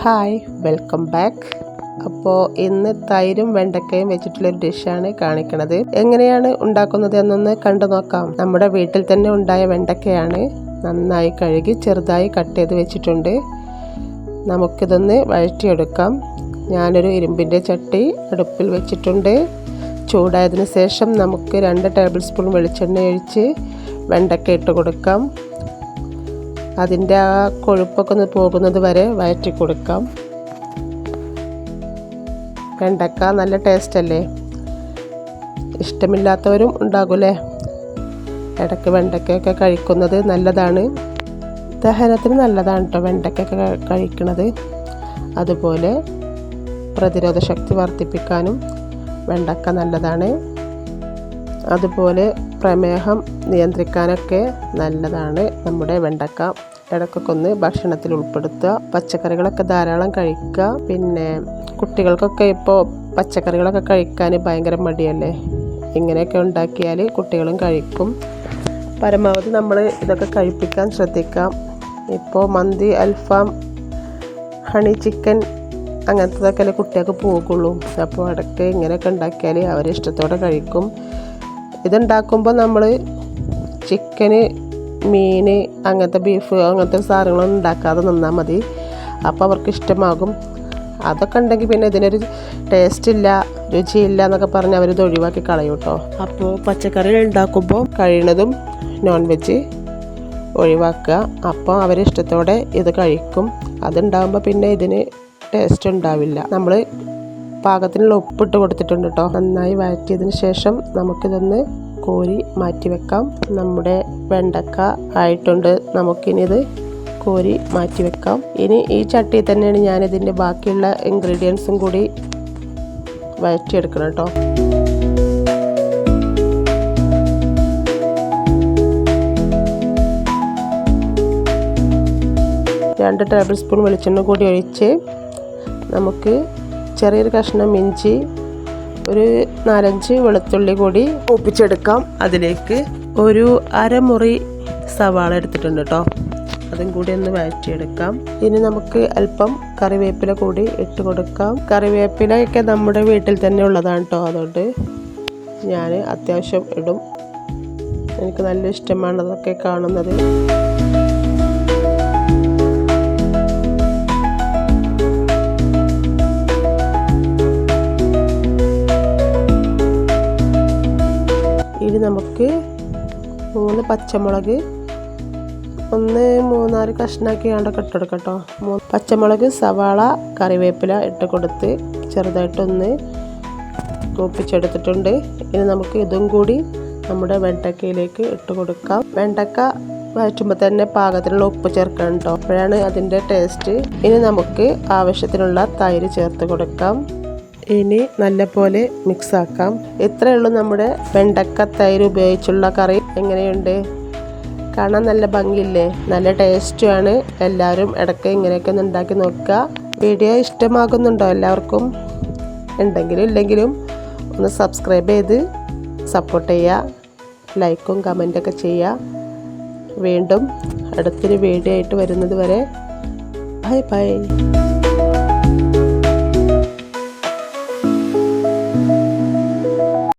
Hi welcome back അപ്പോൾ ഇന്ന് തൈരും വെണ്ടക്കയും വെച്ചിട്ടുള്ള വെച്ചിട്ടുള്ളൊരു ഡിഷാണ് കാണിക്കണത്. എങ്ങനെയാണ് ഉണ്ടാക്കുന്നത് എന്നൊന്ന് കണ്ടു നോക്കാം. നമ്മുടെ വീട്ടിൽ തന്നെ ഉണ്ടായ വെണ്ടക്കയാണ് നന്നായി കഴുകി ചെറുതായി കട്ട് ചെയ്ത് വെച്ചിട്ടുണ്ട്. നമുക്കിതൊന്ന് വഴറ്റിയെടുക്കാം. ഞാനൊരു ഇരുമ്പിന്റെ ചട്ടി അടുപ്പിൽ വെച്ചിട്ടുണ്ട്. ചൂടായതിനു ശേഷം നമുക്ക് രണ്ട് ടേബിൾ സ്പൂൺ വെളിച്ചെണ്ണ ഒഴിച്ച് വെണ്ടക്ക ഇട്ട് കൊടുക്കാം. അതിന്റെ ആ കൊഴുപ്പൊക്കെ ഒന്ന് പോകുന്നത് വരെ വഴറ്റി കൊടുക്കാം. വെണ്ടക്ക നല്ല ടേസ്റ്റ് അല്ലേ? ഇഷ്ടമില്ലാത്തവരും ഉണ്ടാകൂലേ? ഇടയ്ക്ക് വെണ്ടയ്ക്കൊക്കെ കഴിക്കുന്നത് നല്ലതാണ്. ദഹനത്തിന് നല്ലതാണ് കേട്ടോ വെണ്ടയ്ക്കൊക്കെ കഴിക്കുന്നത് അതുപോലെ പ്രതിരോധ ശക്തി വർദ്ധിപ്പിക്കാനും വെണ്ടക്ക നല്ലതാണ്. അതുപോലെ പ്രമേഹം നിയന്ത്രിക്കാനൊക്കെ നല്ലതാണ് നമ്മുടെ വെണ്ടക്ക. ഇടയ്ക്കൊക്കെ ഒന്ന് ഭക്ഷണത്തിൽ ഉൾപ്പെടുത്തുക. പച്ചക്കറികളൊക്കെ ധാരാളം കഴിക്കുക. പിന്നെ കുട്ടികൾക്കൊക്കെ ഇപ്പോൾ പച്ചക്കറികളൊക്കെ കഴിക്കാൻ ഭയങ്കര മടിയല്ലേ? ഇങ്ങനെയൊക്കെ ഉണ്ടാക്കിയാൽ കുട്ടികളും കഴിക്കും. പരമാവധി നമ്മൾ ഇതൊക്കെ കഴിപ്പിക്കാൻ ശ്രദ്ധിക്കാം. ഇപ്പോൾ മന്തി അൽഫാം ഹണി ചിക്കൻ അങ്ങനത്തതൊക്കെ അല്ലേ കുട്ടികൾക്ക് പോകുള്ളൂ അപ്പോൾ ഇടയ്ക്ക് ഇങ്ങനെയൊക്കെ ഉണ്ടാക്കിയാൽ അവരിഷ്ടത്തോടെ കഴിക്കും. ഇതുണ്ടാക്കുമ്പോൾ നമ്മൾ ചിക്കന് മീൻ അങ്ങനത്തെ ബീഫ് അങ്ങനത്തെ സാധനങ്ങളൊന്നും ഉണ്ടാക്കാതെ നിന്നാൽ മതി. അപ്പോൾ അവർക്ക് ഇഷ്ടമാകും. അതൊക്കെ ഉണ്ടെങ്കിൽ പിന്നെ ഇതിനൊരു ടേസ്റ്റ് ഇല്ല രുചിയില്ല എന്നൊക്കെ പറഞ്ഞ് അവരിത് ഒഴിവാക്കി കളയും കേട്ടോ. അപ്പോൾ പച്ചക്കറി ഉണ്ടാക്കുമ്പോൾ കഴിയണതും നോൺ വെജ് ഒഴിവാക്കുക. അപ്പോൾ അവരിഷ്ടത്തോടെ ഇത് കഴിക്കും. അതുണ്ടാകുമ്പോൾ പിന്നെ ഇതിന് ടേസ്റ്റ് ഉണ്ടാവില്ല. നമ്മൾ പാകത്തിനുള്ള ഉപ്പിട്ട് കൊടുത്തിട്ടുണ്ട് കേട്ടോ. നന്നായി വഴറ്റിയതിന് ശേഷം നമുക്കിതൊന്ന് കോരി മാറ്റി വെക്കാം നമ്മുടെ വെണ്ടക്ക ആയിട്ടുണ്ട്. നമുക്കിനി ഇത് കോരി മാറ്റി വെക്കാം ഇനി ഈ ചട്ടി തന്നെയാണ് ഞാനിതിന്റെ ബാക്കിയുള്ള ഇൻഗ്രീഡിയൻസും കൂടി വഴറ്റിയെടുക്കണം കേട്ടോ. രണ്ട് ടേബിൾ സ്പൂൺ വെളിച്ചെണ്ണ കൂടി ഒഴിച്ച് നമുക്ക് ചെറിയൊരു കഷ്ണം ഇഞ്ചി ഒരു നാലഞ്ച് വെളുത്തുള്ളി കൂടി ഒപ്പിച്ചെടുക്കാം അതിലേക്ക് ഒരു അരമുറി സവാള എടുത്തിട്ടുണ്ട് കേട്ടോ അതും കൂടി ഒന്ന് വഴറ്റിയെടുക്കാം. ഇനി നമുക്ക് അല്പം കറിവേപ്പില കൂടി ഇട്ട് കൊടുക്കാം. കറിവേപ്പിലയൊക്കെ നമ്മുടെ വീട്ടിൽ തന്നെ ഉള്ളതാണ് കേട്ടോ അതുകൊണ്ട് ഞാൻ അത്യാവശ്യം ഇടും. എനിക്ക് നല്ല ഇഷ്ടമാണ് അതൊക്കെ കാണുന്നത്. നമുക്ക് മൂന്ന് പച്ചമുളക് ഒന്ന് മൂന്നാൽ കഷ്ണാക്കി കണ്ടൊക്കെ ഇട്ടെടുക്കാം കേട്ടോ മൂന്ന് പച്ചമുളക് സവാള കറിവേപ്പില ഇട്ട് കൊടുത്ത് ചെറുതായിട്ടൊന്ന് കൂപ്പിച്ചെടുത്തിട്ടുണ്ട് ഇനി നമുക്ക് ഇതും കൂടി നമ്മുടെ വെണ്ടക്കയിലേക്ക് ഇട്ട് കൊടുക്കാം. വെണ്ടക്ക വഴറ്റുമ്പോൾ തന്നെ പാകത്തിനുള്ള ഉപ്പ് ചേർക്കണം കേട്ടോ അപ്പോഴാണ് അതിന്റെ ടേസ്റ്റ് ഇനി നമുക്ക് ആവശ്യത്തിനുള്ള തൈര് ചേർത്ത് കൊടുക്കാം. ഇനി നല്ലപോലെ മിക്സ് ആക്കാം ഇത്രയേ ഉള്ളൂ നമ്മുടെ വെണ്ടക്ക തൈര് ഉപയോഗിച്ചുള്ള കറി. എങ്ങനെയുണ്ട്? കാണാൻ നല്ല ഭംഗിയില്ലേ? നല്ല ടേസ്റ്റുമാണ് എല്ലാവരും ഇടയ്ക്ക് ഇങ്ങനെയൊക്കെ ഒന്ന് ഉണ്ടാക്കി നോക്കുക. വീഡിയോ ഇഷ്ടമാകുന്നുണ്ടോ എല്ലാവർക്കും? ഉണ്ടെങ്കിലും ഇല്ലെങ്കിലും ഒന്ന് സബ്സ്ക്രൈബ് ചെയ്ത് സപ്പോർട്ട് ചെയ്യുക. ലൈക്കും കമന്റൊക്കെ ചെയ്യുക. വീണ്ടും അടുത്തൊരു വീഡിയോ ആയിട്ട് വരുന്നത് വരെ. Bye bye